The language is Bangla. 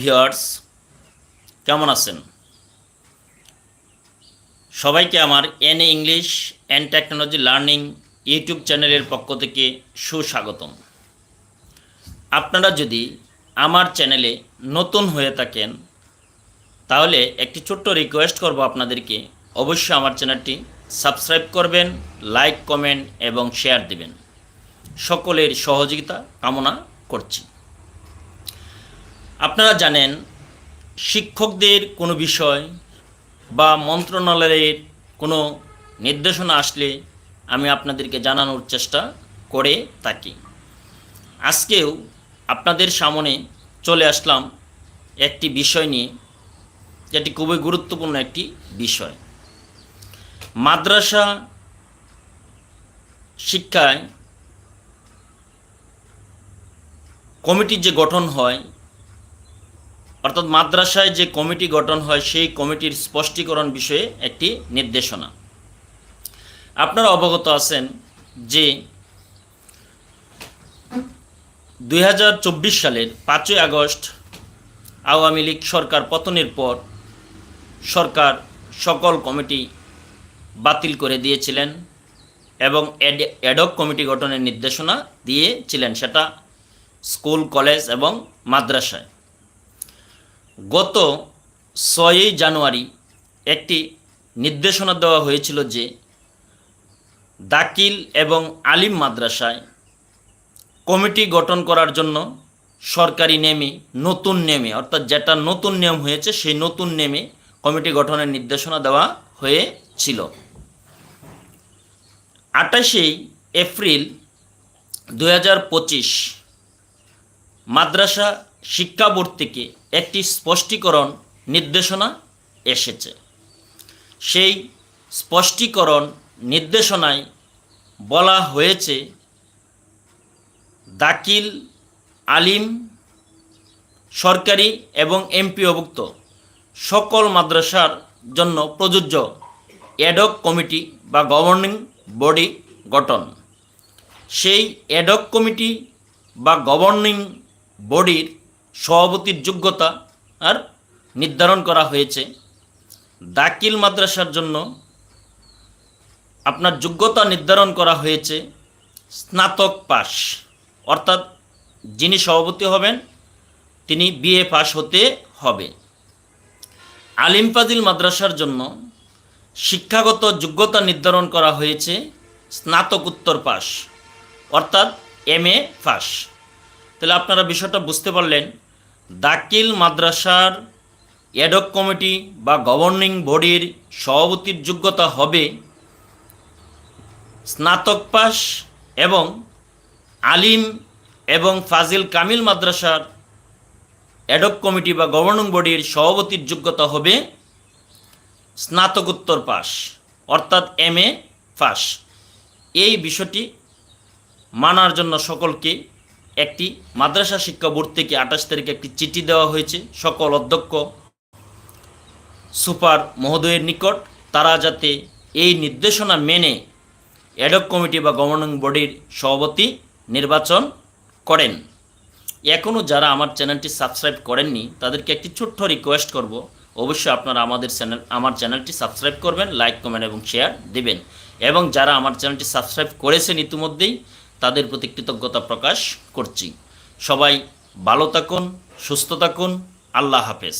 ভিউয়ার্স, কেমন আছেন? সবাইকে আমার an English and technology learning YouTube চ্যানেলের পক্ষ থেকে সুস্বাগতম। আপনারা যদি আমার চ্যানেলে নতুন হয়ে থাকেন, তাহলে একটি ছোট্ট রিকোয়েস্ট করব আপনাদেরকে। অবশ্যই আমার চ্যানেলটি সাবস্ক্রাইব করবেন, লাইক, কমেন্ট এবং শেয়ার দিবেন। সকলের সহযোগিতা কামনা করছি। আপনারা জানেন, শিক্ষকদের কোনো বিষয় বা মন্ত্রণালয়ের কোনো নির্দেশনা আসলে আমি আপনাদেরকে জানানোর চেষ্টা করে থাকি। আজকেও আপনাদের সামনে চলে আসলাম একটি বিষয় নিয়ে, যেটি খুবই গুরুত্বপূর্ণ একটি বিষয়। মাদ্রাসা শিক্ষায় কমিটি যে গঠন হয় অর্থাৎ মাদ্রাসায় যে কমিটি গঠন হয়, সেই কমিটির স্পষ্টীকরণ বিষয়ে একটি নির্দেশনা। আপনারা অবগত আছেন যে দুই হাজার চব্বিশ সালের পাঁচই আগস্ট আওয়ামী লীগ সরকার পতনের পর সরকার সকল কমিটি বাতিল করে দিয়েছিলেন এবং অ্যাডক কমিটি গঠনের নির্দেশনা দিয়েছিলেন সেটা স্কুল, কলেজ এবং মাদ্রাসায়। গত ছয়ই জানুয়ারি একটি নির্দেশনা দেওয়া হয়েছিল যে দাকিল এবং আলিম মাদ্রাসায় কমিটি গঠন করার জন্য সরকারি নেমে নতুন নেমে, অর্থাৎ যেটা নতুন নিয়ম হয়েছে, সেই নতুন নেমে কমিটি গঠনের নির্দেশনা দেওয়া হয়েছিল। আটাশেই এপ্রিল দু হাজার পঁচিশ মাদ্রাসা শিক্ষা বোর্ড থেকে একটি স্পষ্টীকরণ নির্দেশনা এসেছে। সেই স্পষ্টীকরণ নির্দেশনায় বলা হয়েছে দাকিল আলিম, সরকারি এবং এমপিওভুক্ত সকল মাদ্রাসার জন্য প্রযোজ্য অ্যাডক কমিটি বা গভর্নিং বডি গঠন। সেই অ্যাডক কমিটি বা গভর্নিং বডির সভাপতির যোগ্যতা আর নির্ধারণ করা হয়েছে। দাকিল মাদ্রাসার জন্য আপনার যোগ্যতা নির্ধারণ করা হয়েছে, স্নাতক পাস অর্থাৎ যিনি সভাপতি হবেন, তিনি বিএ পাস হতে হবে। আলিম মাদ্রাসার জন্য শিক্ষাগত যোগ্যতা নির্ধারণ করা হয়েছে, স্নাতকোত্তর পাস অর্থাৎ এম এ পাস তাহলে আপনারা বিষয়টা বুঝতে পারলেন। দাকিল মাদ্রাসার অ্যাডক কমিটি বা গভর্নিং বডির সভাপতির যোগ্যতা হবে স্নাতক পাস এবং আলিম এবং ফাজিল কামিল মাদ্রাসার অ্যাডক কমিটি বা গভর্নিং বডির সভাপতির যোগ্যতা হবে স্নাতকোত্তর পাস অর্থাৎ এম এ পাস এই বিষয়টি মানার জন্য সকলকে একটি মাদ্রাসা শিক্ষা বোর্ড থেকে আঠাশ তারিখে একটি চিঠি দেওয়া হয়েছে। সকল অধ্যক্ষ সুপার মহোদয়ের নিকট, তারা যাতে এই নির্দেশনা মেনে অ্যাডক কমিটি বা গভর্নিং বডির সভাপতি নির্বাচন করেন। এখনও যারা আমার চ্যানেলটি সাবস্ক্রাইব করেননি, তাদেরকে একটি ছোট্ট রিকোয়েস্ট করব। অবশ্যই আপনারা আমাদের চ্যানেল আমার চ্যানেলটি সাবস্ক্রাইব করবেন, লাইক, কমেন্ট এবং শেয়ার দেবেন। এবং যারা আমার চ্যানেলটি সাবস্ক্রাইব করেছেন ইতিমধ্যেই তাদের প্রতি কৃতজ্ঞতা প্রকাশ করছি। সবাই ভালো থাকুন সুস্থ থাকুন। আল্লাহ হাফেজ।